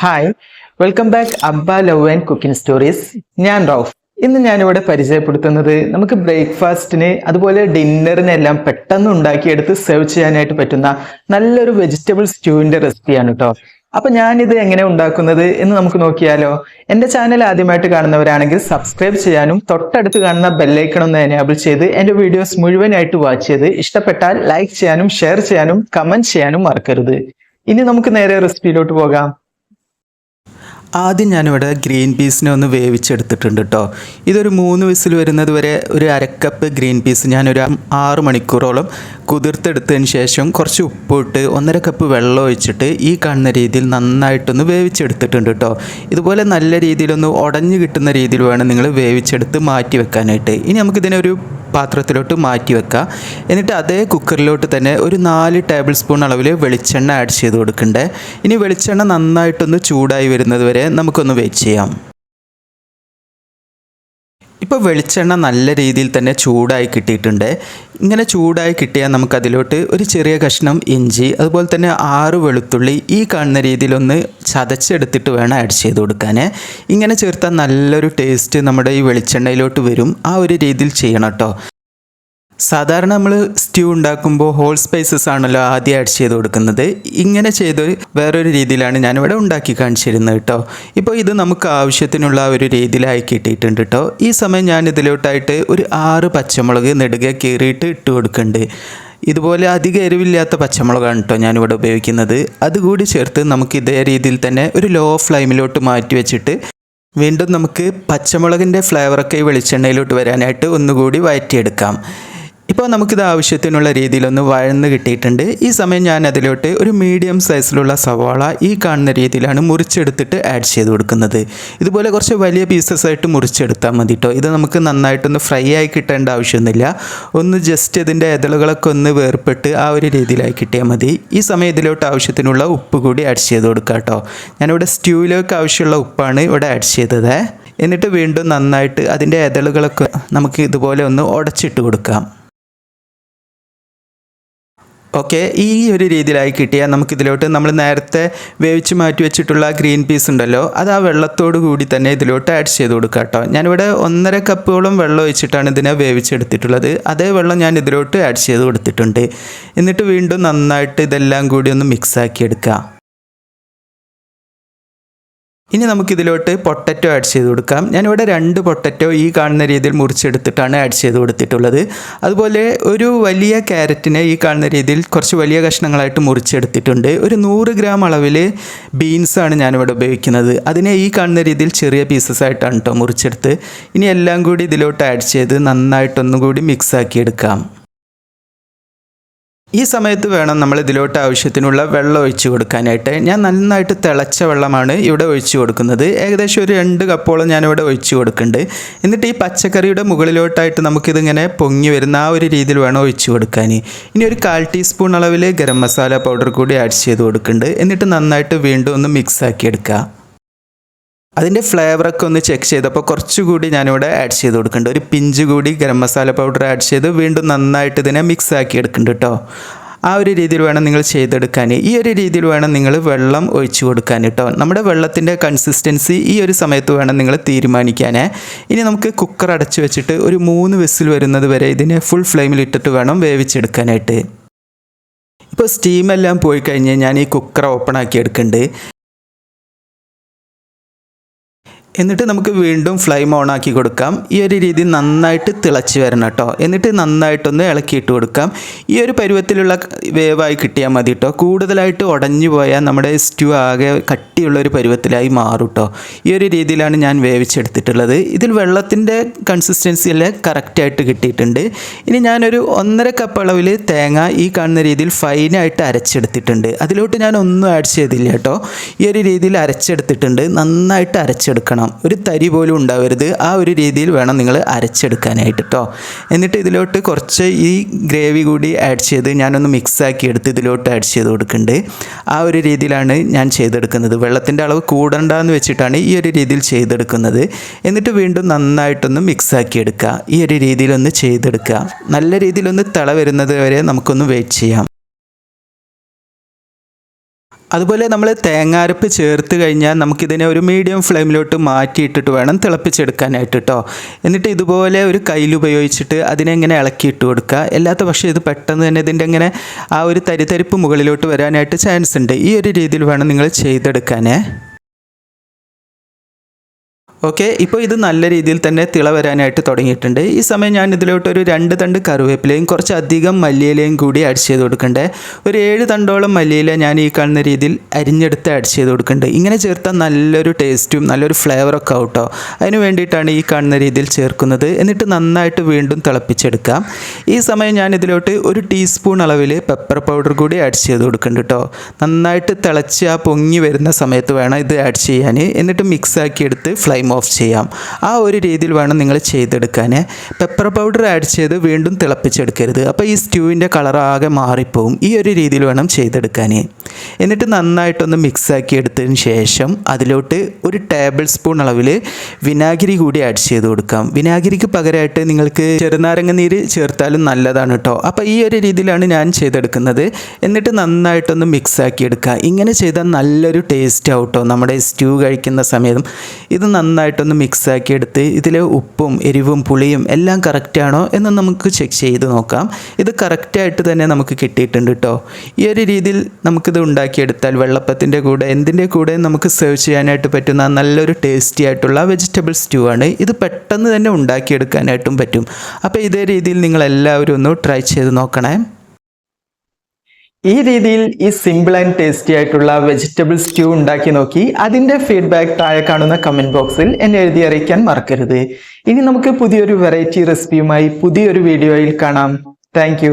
Hi welcome back Abba love and cooking stories ഞാൻ റൌഫ്. ഇന്ന് ഞാനിവിടെ പരിചയപ്പെടുത്തുന്നത് നമുക്ക് ബ്രേക്ക്ഫാസ്റ്റിന് അതുപോലെ ഡിന്നറിനെല്ലാം പെട്ടെന്ന് ഉണ്ടാക്കിയെടുത്ത് സെർവ് ചെയ്യാനായിട്ട് പറ്റുന്ന നല്ലൊരു വെജിറ്റബിൾ സ്റ്റൂവിന്റെ റെസിപ്പിയാണ് കേട്ടോ അപ്പൊ ഞാനിത് എങ്ങനെ ഉണ്ടാക്കുന്നത് എന്ന് നമുക്ക് നോക്കിയാലോ. എന്റെ ചാനൽ ആദ്യമായിട്ട് കാണുന്നവരാണെങ്കിൽ സബ്സ്ക്രൈബ് ചെയ്യാനും തൊട്ടടുത്ത് കാണുന്ന ബെല്ലൈക്കൺ ഒന്ന് എനേബിൾ ചെയ്ത് എന്റെ വീഡിയോസ് മുഴുവനായിട്ട് വാച്ച് ചെയ്ത് ഇഷ്ടപ്പെട്ടാൽ ലൈക്ക് ചെയ്യാനും ഷെയർ ചെയ്യാനും കമന്റ് ചെയ്യാനും മറക്കരുത്. ഇനി നമുക്ക് നേരെ റെസിപ്പിയിലോട്ട് പോകാം. ആദ്യം ഞാനിവിടെ ഗ്രീൻ പീസിനെ ഒന്ന് വേവിച്ചെടുത്തിട്ടുണ്ട് കേട്ടോ ഇതൊരു മൂന്ന് വിസിൽ വരുന്നത് വരെ ഒരു അരക്കപ്പ് ഗ്രീൻ പീസ് ഞാനൊരു ആറ് മണിക്കൂറോളം കുതിർത്തെടുത്തതിന് ശേഷം കുറച്ച് ഉപ്പിട്ട് ഒന്നര കപ്പ് വെള്ളം ഒഴിച്ചിട്ട് ഈ കാണുന്ന രീതിയിൽ നന്നായിട്ടൊന്ന് വേവിച്ചെടുത്തിട്ടുണ്ട് കേട്ടോ ഇതുപോലെ നല്ല രീതിയിലൊന്ന് ഉടഞ്ഞു കിട്ടുന്ന രീതിയിൽ വേണം നിങ്ങൾ വേവിച്ചെടുത്ത് മാറ്റി വെക്കാനായിട്ട്. ഇനി നമുക്കിതിനൊരു പാത്രത്തിലോട്ട് മാറ്റി വെക്കുക. എന്നിട്ട് അതേ കുക്കറിലോട്ട് തന്നെ ഒരു നാല് ടേബിൾ സ്പൂൺ അളവിൽ വെളിച്ചെണ്ണ ആഡ് ചെയ്ത് കൊടുക്കണ്ടേ. ഇനി വെളിച്ചെണ്ണ നന്നായിട്ടൊന്ന് ചൂടായി വരുന്നത് വരെ നമുക്കൊന്ന് വെയിറ്റ് ചെയ്യാം. ഇപ്പോൾ വെളിച്ചെണ്ണ നല്ല രീതിയിൽ തന്നെ ചൂടായി കിട്ടിയിട്ടുണ്ട്. ഇങ്ങനെ ചൂടായി കിട്ടിയാൽ നമുക്കതിലോട്ട് ഒരു ചെറിയ കഷ്ണം ഇഞ്ചി അതുപോലെ തന്നെ ആറ് വെളുത്തുള്ളി ഈ കാണുന്ന രീതിയിലൊന്ന് ചതച്ചെടുത്തിട്ട് വേണം ആഡ് ചെയ്ത് കൊടുക്കാൻ ഇങ്ങനെ ചേർത്താൽ നല്ലൊരു ടേസ്റ്റ് നമ്മുടെ ഈ വെളിച്ചെണ്ണയിലോട്ട് വരും. ആ ഒരു രീതിയിൽ ചെയ്യണം കേട്ടോ സാധാരണ നമ്മൾ സ്റ്റ്യൂ ഉണ്ടാക്കുമ്പോൾ ഹോൾ സ്പൈസസ് ആണല്ലോ ആദ്യം ആഡ് ചെയ്ത് കൊടുക്കുന്നത്. ഇങ്ങനെ ചെയ്ത് വേറൊരു രീതിയിലാണ് ഞാനിവിടെ ഉണ്ടാക്കി കാണിച്ചിരുന്നത് കേട്ടോ. ഇപ്പോൾ ഇത് നമുക്ക് ആവശ്യത്തിനുള്ള ഒരു രീതിയിലായി കിട്ടിയിട്ടുണ്ട് കേട്ടോ. ഈ സമയം ഞാൻ ഇതിലോട്ടായിട്ട് ഒരു ആറ് പച്ചമുളക് നെടുകെ കീറിയിട്ട് ഇട്ട് കൊടുക്കുന്നുണ്ട്. ഇതുപോലെ അധികം എരിവില്ലാത്ത പച്ചമുളകാണ് കേട്ടോ ഞാനിവിടെ ഉപയോഗിക്കുന്നത്. അതുകൂടി ചേർത്ത് നമുക്ക് ഇതേ രീതിയിൽ തന്നെ ഒരു ലോ ഫ്ലെയിമിലോട്ട് മാറ്റി വെച്ചിട്ട് വീണ്ടും നമുക്ക് പച്ചമുളകിന്റെ ഫ്ലേവറൊക്കെ ഈ വെളിച്ചെണ്ണയിലോട്ട് വരാനായിട്ട് ഒന്നുകൂടി വഴറ്റിയെടുക്കാം ഇപ്പോൾ നമുക്കിത് ആവശ്യത്തിനുള്ള രീതിയിലൊന്ന് വഴന്ന് കിട്ടിയിട്ടുണ്ട്. ഈ സമയം ഞാൻ അതിലോട്ട് ഒരു മീഡിയം സൈസിലുള്ള സവാള ഈ കാണുന്ന രീതിയിലാണ് മുറിച്ചെടുത്തിട്ട് ആഡ് ചെയ്ത് കൊടുക്കുന്നത്. ഇതുപോലെ കുറച്ച് വലിയ പീസസ് ആയിട്ട് മുറിച്ചെടുത്താൽ മതി കേട്ടോ ഇത് നമുക്ക് നന്നായിട്ടൊന്ന് ഫ്രൈ ആയി കിട്ടേണ്ട ആവശ്യമൊന്നുമില്ല. ഒന്ന് ജസ്റ്റ് ഇതിന്റെ ഇതളുകളൊക്കെ ഒന്ന് വേർപ്പെട്ട് ആ ഒരു രീതിയിലായി കിട്ടിയാൽ മതി. ഈ സമയം ഇതിലോട്ട് ആവശ്യത്തിനുള്ള ഉപ്പ് കൂടി ആഡ് ചെയ്ത് കൊടുക്കുക കേട്ടോ ഞാനിവിടെ സ്റ്റ്യൂവിലേക്ക് ആവശ്യമുള്ള ഉപ്പാണ് ഇവിടെ ആഡ് ചെയ്തത്. എന്നിട്ട് വീണ്ടും നന്നായിട്ട് അതിന്റെ ഇതളുകളൊക്കെ നമുക്ക് ഇതുപോലെ ഒന്ന് ഉടച്ചിട്ട് കൊടുക്കാം. ഓക്കെ ഈ ഒരു രീതിയിലായി കിട്ടിയാൽ നമുക്കിതിലോട്ട് നമ്മൾ നേരത്തെ വേവിച്ച് മാറ്റി വെച്ചിട്ടുള്ള ഗ്രീൻ പീസ് ഉണ്ടല്ലോ അത് ആ വെള്ളത്തോട് കൂടി തന്നെ ഇതിലോട്ട് ആഡ് ചെയ്ത് കൊടുക്കുക കേട്ടോ. ഞാനിവിടെ ഒന്നര കപ്പോളം വെള്ളം ഒഴിച്ചിട്ടാണ് ഇതിനെ വേവിച്ചെടുത്തിട്ടുള്ളത്. അതേ വെള്ളം ഞാൻ ഇതിലോട്ട് ആഡ് ചെയ്ത് കൊടുത്തിട്ടുണ്ട്. എന്നിട്ട് വീണ്ടും നന്നായിട്ട് ഇതെല്ലാം കൂടി ഒന്ന് മിക്സ് ആക്കി എടുക്കുക. ഇനി നമുക്കിതിലോട്ട് പൊട്ടറ്റോ ആഡ് ചെയ്ത് കൊടുക്കാം. ഞാനിവിടെ രണ്ട് പൊട്ടറ്റോ ഈ കാണുന്ന രീതിയിൽ മുറിച്ചെടുത്തിട്ടാണ് ആഡ് ചെയ്ത് കൊടുത്തിട്ടുള്ളത്. അതുപോലെ ഒരു വലിയ ക്യാരറ്റിനെ ഈ കാണുന്ന രീതിയിൽ കുറച്ച് വലിയ കഷ്ണങ്ങളായിട്ട് മുറിച്ചെടുത്തിട്ടുണ്ട്. ഒരു നൂറ് ഗ്രാം അളവിൽ ബീൻസാണ് ഞാനിവിടെ ഉപയോഗിക്കുന്നത്. അതിനെ ഈ കാണുന്ന രീതിയിൽ ചെറിയ പീസസ് ആയിട്ടാണ് കേട്ടോ മുറിച്ചെടുത്ത്. ഇനി എല്ലാം കൂടി ഇതിലോട്ട് ആഡ് ചെയ്ത് നന്നായിട്ടൊന്നും കൂടി മിക്സ് ആക്കി എടുക്കാം. ഈ സമയത്ത് വേണം നമ്മൾ ഇതിലോട്ട് ആവശ്യത്തിനുള്ള വെള്ളം ഒഴിച്ചു കൊടുക്കാനായിട്ട്. ഞാൻ നന്നായിട്ട് തിളച്ച വെള്ളമാണ് ഇവിടെ ഒഴിച്ചു കൊടുക്കുന്നത്. ഏകദേശം ഒരു രണ്ട് കപ്പോളം ഞാനിവിടെ ഒഴിച്ചു കൊടുക്കുന്നുണ്ട്. എന്നിട്ട് ഈ പച്ചക്കറിയുടെ മുകളിലോട്ടായിട്ട് നമുക്കിതിങ്ങനെ പൊങ്ങി വരുന്ന ആ ഒരു രീതിയിൽ വേണം ഒഴിച്ചു കൊടുക്കാൻ. ഇനി ഒരു കാൽ ടീസ്പൂൺ അളവിൽ ഗരം മസാല പൗഡർ കൂടി ആഡ് ചെയ്ത് കൊടുക്കുന്നുണ്ട്. എന്നിട്ട് നന്നായിട്ട് വീണ്ടും ഒന്ന് മിക്സ് ആക്കി എടുക്കുക. അതിന്റെ ഫ്ലേവറൊക്കെ ഒന്ന് ചെക്ക് ചെയ്തപ്പോൾ കുറച്ചുകൂടി ഞാനിവിടെ ആഡ് ചെയ്ത് കൊടുക്കുന്നുണ്ട്. ഒരു പിഞ്ച് കൂടി ഗരം മസാല പൗഡർ ആഡ് ചെയ്ത് വീണ്ടും നന്നായിട്ട് ഇതിനെ മിക്സ് ആക്കി എടുക്കുന്നുണ്ട് കേട്ടോ ആ ഒരു രീതിയിൽ വേണം നിങ്ങൾ ചെയ്തെടുക്കാൻ. ഈ ഒരു രീതിയിൽ വേണം നിങ്ങൾ വെള്ളം ഒഴിച്ചു കൊടുക്കാൻ കേട്ടോ നമ്മുടെ വെള്ളത്തിന്റെ കൺസിസ്റ്റൻസി ഈ ഒരു സമയത്ത് വേണം നിങ്ങൾ തീരുമാനിക്കാൻ. ഇനി നമുക്ക് കുക്കർ അടച്ചു വെച്ചിട്ട് ഒരു മൂന്ന് വിസിൽ വരുന്നത് വരെ ഇതിനെ ഫുൾ ഫ്ലെയിമിൽ ഇട്ടിട്ട് വേണം വേവിച്ചെടുക്കാനായിട്ട്. ഇപ്പോൾ സ്റ്റീമെല്ലാം പോയി കഴിഞ്ഞ് ഞാൻ ഈ കുക്കർ ഓപ്പൺ ആക്കി എടുക്കുന്നുണ്ട്. എന്നിട്ട് നമുക്ക് വീണ്ടും ഫ്ലെയിം ഓൺ ആക്കി കൊടുക്കാം. ഈ ഒരു രീതി നന്നായിട്ട് തിളച്ച് വരണം കേട്ടോ. എന്നിട്ട് നന്നായിട്ടൊന്ന് ഇളക്കിയിട്ട് കൊടുക്കാം. ഈ ഒരു പരുവത്തിലുള്ള വേവായി കിട്ടിയാൽ മതി കേട്ടോ. കൂടുതലായിട്ട് ഉടഞ്ഞു പോയാൽ നമ്മുടെ സ്റ്റ്യൂ ആകെ കട്ടിയുള്ള ഒരു പരുവത്തിലായി മാറും കേട്ടോ. ഈ ഒരു രീതിയിലാണ് ഞാൻ വേവിച്ചെടുത്തിട്ടുള്ളത്. ഇതിൽ വെള്ളത്തിന്റെ കൺസിസ്റ്റൻസി എല്ലാം കറക്റ്റായിട്ട് കിട്ടിയിട്ടുണ്ട്. ഇനി ഞാനൊരു ഒന്നര കപ്പ് അളവിൽ തേങ്ങ ഈ കാണുന്ന രീതിയിൽ ഫൈനായിട്ട് അരച്ചെടുത്തിട്ടുണ്ട്. അതിലോട്ട് ഞാൻ ഒന്നും ആഡ് ചെയ്തില്ല കേട്ടോ. ഈ ഒരു രീതിയിൽ അരച്ചെടുത്തിട്ടുണ്ട്. നന്നായിട്ട് അരച്ചെടുക്കണം. ഒരു തരി പോലും ഉണ്ടാവരുത്. ആ ഒരു രീതിയിൽ വേണം നിങ്ങൾ അരച്ചെടുക്കാനായിട്ട് കേട്ടോ എന്നിട്ട് ഇതിലോട്ട് കുറച്ച് ഈ ഗ്രേവി കൂടി ആഡ് ചെയ്ത് ഞാനൊന്ന് മിക്സാക്കി എടുത്ത് ഇതിലോട്ട് ആഡ് ചെയ്ത് കൊടുക്കുന്നുണ്ട്. ആ ഒരു രീതിയിലാണ് ഞാൻ ചെയ്തെടുക്കുന്നത്. വെള്ളത്തിന്റെ അളവ് കൂടണ്ടെന്ന് വെച്ചിട്ടാണ് ഈ ഒരു രീതിയിൽ ചെയ്തെടുക്കുന്നത്. എന്നിട്ട് വീണ്ടും നന്നായിട്ടൊന്ന് മിക്സാക്കി എടുക്കുക. ഈ ഒരു രീതിയിലൊന്ന് ചെയ്തെടുക്കുക. നല്ല രീതിയിലൊന്ന് തിള വരുന്നത് വരെ നമുക്കൊന്ന് വെയിറ്റ് ചെയ്യാം. അതുപോലെ നമ്മൾ തേങ്ങാരപ്പ് ചേർത്ത് കഴിഞ്ഞാൽ നമുക്കിതിനെ ഒരു മീഡിയം ഫ്ലെയിമിലോട്ട് മാറ്റിയിട്ടിട്ട് വേണം തിളപ്പിച്ചെടുക്കാനായിട്ട് കേട്ടോ എന്നിട്ട് ഇതുപോലെ ഒരു കയ്യിൽ ഉപയോഗിച്ചിട്ട് അതിനെ ഇങ്ങനെ ഇളക്കിയിട്ട് കൊടുക്കുക. അല്ലാത്ത പക്ഷേ ഇത് പെട്ടെന്ന് തന്നെ ഇതിന്റെ ഇങ്ങനെ ആ ഒരു തരിതരിപ്പ് മുകളിലോട്ട് വരാനായിട്ട് ചാൻസ് ഉണ്ട്. ഈ ഒരു രീതിയിൽ വേണം നിങ്ങൾ ചെയ്തെടുക്കാനേ. ഓക്കെ ഇപ്പോൾ ഇത് നല്ല രീതിയിൽ തന്നെ തിള വരാനായിട്ട് തുടങ്ങിയിട്ടുണ്ട്. ഈ സമയം ഞാൻ ഇതിലോട്ട് ഒരു രണ്ട് തണ്ട് കറിവേപ്പിലയും കുറച്ച് അധികം മല്ലിയിലയും കൂടി അഡ് ചെയ്ത് കൊടുക്കണ്ടേ. ഒരു ഏഴ് തണ്ടോളം മല്ലിയില ഞാൻ ഈ കാണുന്ന രീതിയിൽ അരിഞ്ഞെടുത്ത് അഡ് ചെയ്ത് കൊടുക്കുന്നുണ്ട് ഇങ്ങനെ ചേർത്താൽ നല്ലൊരു ടേസ്റ്റും നല്ലൊരു ഫ്ലേവറൊക്കെ ആവട്ടോ അതിന് വേണ്ടിയിട്ടാണ് ഈ കാണുന്ന രീതിയിൽ ചേർക്കുന്നത്. എന്നിട്ട് നന്നായിട്ട് വീണ്ടും തിളപ്പിച്ചെടുക്കാം. ഈ സമയം ഞാൻ ഇതിലോട്ട് ഒരു ടീസ്പൂൺ അളവിൽ പെപ്പർ പൗഡർ കൂടി ആഡ് ചെയ്ത് കൊടുക്കുന്നുണ്ട് കേട്ടോ നന്നായിട്ട് തിളച്ച് ആ പൊങ്ങി വരുന്ന സമയത്ത് വേണം ഇത് ആഡ് ചെയ്യാൻ എന്നിട്ട് മിക്സ് ആക്കി എടുത്ത് ഫ്ലെയിം ഓഫ് ചെയ്യാം. ആ ഒരു രീതിയിൽ വേണം നിങ്ങൾ ചെയ്തെടുക്കാൻ. പെപ്പർ പൗഡർ ആഡ് ചെയ്ത് വീണ്ടും തിളപ്പിച്ചെടുക്കരുത്. അപ്പോൾ ഈ സ്റ്റൂവിന്റെ കളർ ആകെ മാറിപ്പോവും. ഈ ഒരു രീതിയിൽ വേണം ചെയ്തെടുക്കാൻ. എന്നിട്ട് നന്നായിട്ടൊന്ന് മിക്സ് ആക്കി എടുത്തതിന് ശേഷം അതിലോട്ട് ഒരു ടേബിൾ സ്പൂൺ അളവിൽ വിനാഗിരി കൂടി ആഡ് ചെയ്ത് കൊടുക്കാം. വിനാഗിരിക്ക് പകരമായിട്ട് നിങ്ങൾക്ക് ചെറുനാരങ്ങ നീര് ചേർത്താലും നല്ലതാണ് കേട്ടോ അപ്പോൾ ഈ ഒരു രീതിയിലാണ് ഞാൻ ചെയ്തെടുക്കുന്നത്. എന്നിട്ട് നന്നായിട്ടൊന്ന് മിക്സ് ആക്കി എടുക്കുക ഇങ്ങനെ ചെയ്താൽ നല്ലൊരു ടേസ്റ്റ് ആവും കേട്ടോ നമ്മുടെ സ്റ്റൂ കഴിക്കുന്ന സമയത്തും ഇത് നന്നായിട്ടൊന്ന് മിക്സാക്കി എടുത്ത് ഇതിലെ ഉപ്പും എരിവും പുളിയും എല്ലാം കറക്റ്റാണോ എന്ന് നമുക്ക് ചെക്ക് ചെയ്ത് നോക്കാം. ഇത് കറക്റ്റായിട്ട് തന്നെ നമുക്ക് കിട്ടിയിട്ടുണ്ട് കേട്ടോ ഈ ഒരു രീതിയിൽ നമുക്കിത് ഉണ്ടാക്കിയെടുത്താൽ വെള്ളപ്പത്തിന്റെ കൂടെ എന്തിന്റെ കൂടെ നമുക്ക് സെർവ് ചെയ്യാനായിട്ട് പറ്റുന്ന നല്ലൊരു ടേസ്റ്റി ആയിട്ടുള്ള വെജിറ്റബിൾ സ്റ്റൂ ആണ്. ഇത് പെട്ടെന്ന് തന്നെ ഉണ്ടാക്കിയെടുക്കാനായിട്ടും പറ്റും. അപ്പോൾ ഇതേ രീതിയിൽ നിങ്ങൾ എല്ലാവരും ഒന്ന് ട്രൈ ചെയ്ത് നോക്കണേ. ഈ രീതിയിൽ ഈ സിമ്പിൾ ആൻഡ് ടേസ്റ്റി ആയിട്ടുള്ള വെജിറ്റബിൾ സ്റ്റ്യൂ ഉണ്ടാക്കി നോക്കി അതിന്റെ ഫീഡ്ബാക്ക് താഴെ കാണുന്ന കമന്റ് ബോക്സിൽ എന്നെ എഴുതി അറിയിക്കാൻ മറക്കരുത്. ഇനി നമുക്ക് പുതിയൊരു വെറൈറ്റി റെസിപ്പിയുമായി പുതിയൊരു വീഡിയോയിൽ കാണാം. താങ്ക്